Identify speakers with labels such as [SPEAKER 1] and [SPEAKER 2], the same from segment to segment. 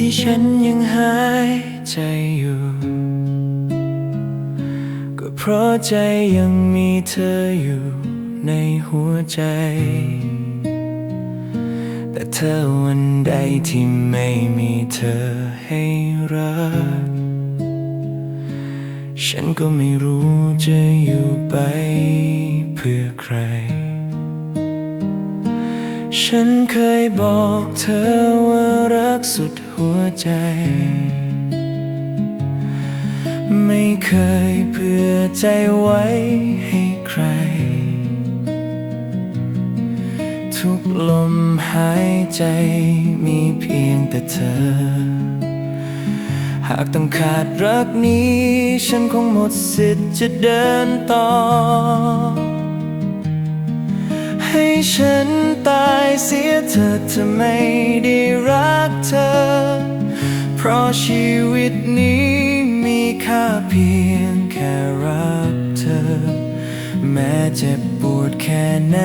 [SPEAKER 1] ที่ฉันยังหายใจอยู่ ก็เพราะใจยังมีเธออยู่ในหัวใจ แต่เธอวันใดที่ไม่มีเธอให้รัก ฉันก็ไม่รู้จะอยู่ไปเพื่อใคร ฉันเคยบอกเธอว่ารักสุดหัวใจ ไม่เคยเพื่อใจไว้ให้ใคร ทุกลมหายใจมีเพียงแต่เธอ หากต้องขาดรักนี้ ฉันคงหมดสิทธิ์จะเดินต่อ ให้ฉันตายเสียเธอถ้าไม่ได้รักเธอ เพราะชีวิตนี้มีค่าเพียงแค่รักเธอ แม้เจ็บปวดแค่ไหน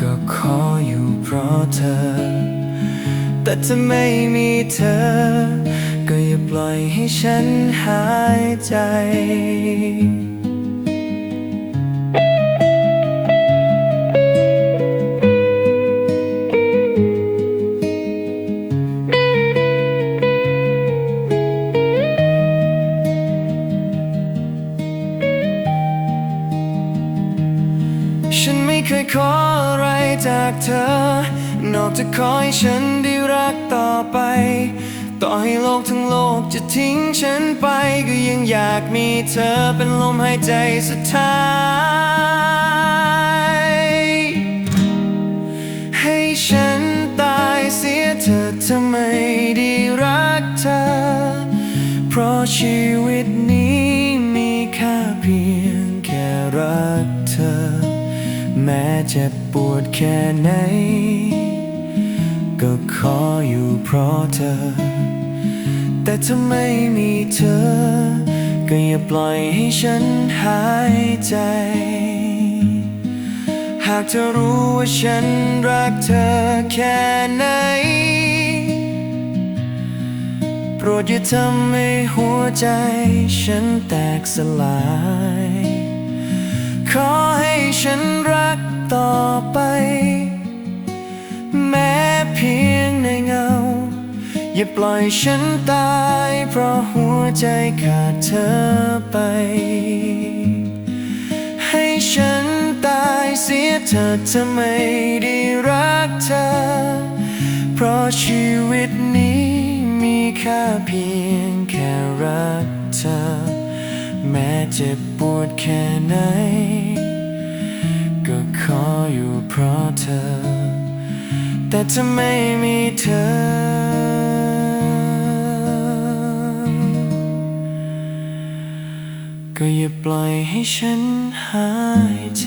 [SPEAKER 1] ก็ขออยู่เพราะเธอ แต่ถ้าไม่มีเธอ ก็อย่าปล่อยให้ฉันหายใจ ไม่เคยขออะไรจากเธอ นอกจากขอให้ฉันได้รักต่อไป ต่อให้โลกทั้งโลกจะทิ้งฉันไป ก็ยังอยากมีเธอเป็นลมหายใจสุดท้าย ให้ฉันตายเสียเธอถ้าไมได้รักเธอ เพราะชีวิตนี้มีค่าเพียงแค่รัก แม้เจ็บปวดแค่ไหน ก็ขออยู่เพราะเธอ แต่ถ้าไม่มีเธอ ก็อย่าปล่อยให้ฉันหายใจ หากเธอรู้ว่าฉันรักเธอแค่ไหน โปรดอย่าทำให้หัวใจฉันแตกสลาย อให้ฉันรักต่อไป แม้เพียงในเงา อย่าปล่อยฉันตาย เพราะหัวใจขาดเธอไป ให้ฉันตายเสียเธอถ้าไมได้รักเธอ เพราะชีวิตนี้มีค่าเพียงแค่รักเธอ แม้เจ็บปวดแค่ไหน ออยู่เพราะเธอ แต่ถ้าไม่มีเธอ ก็อย่าปล่อยให้ฉันหายใจ